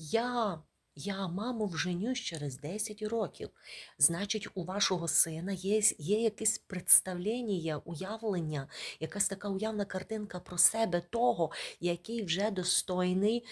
Я, я маму вженюсь через 10 років. Значить, у вашого сина є, є якесь представлення, уявлення, якась така уявна картинка про себе того, який вже достойний,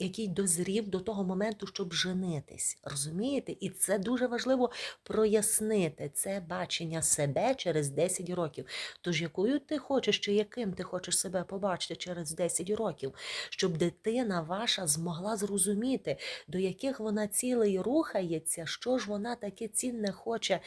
який дозрів до того моменту, щоб женитись. Розумієте? І це дуже важливо прояснити це бачення себе через 10 років. Тож якою ти хочеш, чи яким ти хочеш себе побачити через 10 років, щоб дитина ваша змогла зрозуміти, до яких вона цілий рухається, що ж вона таке цінне хоче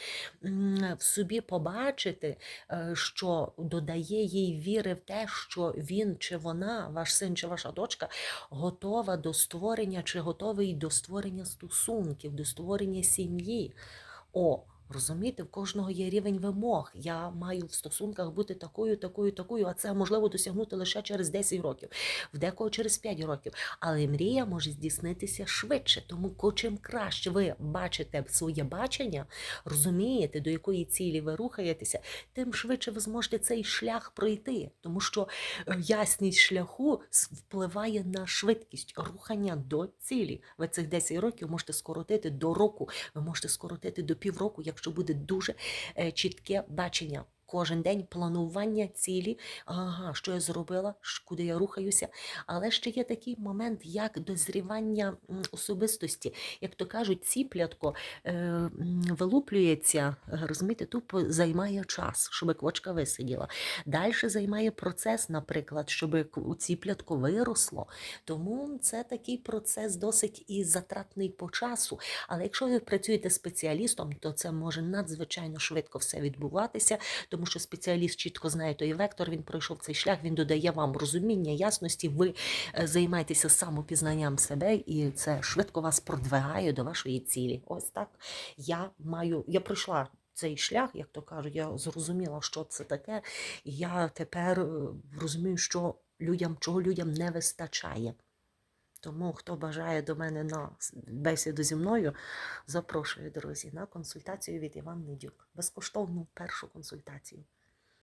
в собі побачити, е, що додає їй віри в те, що він чи вона, ваш син чи ваша дочка, готова до створення, чи готовий до створення стосунків, до створення сім'ї. О, розумієте, в кожного є рівень вимог. Я маю в стосунках бути такою, такою, такою, а це можливо досягнути лише через 10 років, в декого через 5 років. Але мрія може здійснитися швидше. Тому чим краще ви бачите своє бачення, розумієте, до якої цілі ви рухаєтеся, тим швидше ви зможете цей шлях пройти. Тому що е, ясність шляху впливає на швидкість рухання до цілі. Ви цих 10 років можете скоротити до року, ви можете скоротити до півроку, якщо буде дуже е, чітке бачення. Кожен день планування цілі, ага, що я зробила, куди я рухаюся. Але ще є такий момент, як дозрівання особистості. Як то кажуть, ціплятко е, вилуплюється, розумієте, тупо займає час, щоб квочка висиділа. Далі займає процес, наприклад, щоб ціплятко виросло. Тому це такий процес досить і затратний по часу. Але якщо ви працюєте спеціалістом, то це може надзвичайно швидко все відбуватися, тому що спеціаліст чітко знає той вектор, він пройшов цей шлях, він додає вам розуміння, ясності. Ви е, займаєтеся самопізнанням себе, і це швидко вас продвигає до вашої цілі. Ось так я маю, я пройшла. Цей шлях, як то кажуть, я зрозуміла, що це таке, я тепер е, розумію, що людям, чого людям не вистачає. Тому, хто бажає до мене на бесіду зі мною, запрошую, друзі, на консультацію від Іван Недюк. Безкоштовну першу консультацію.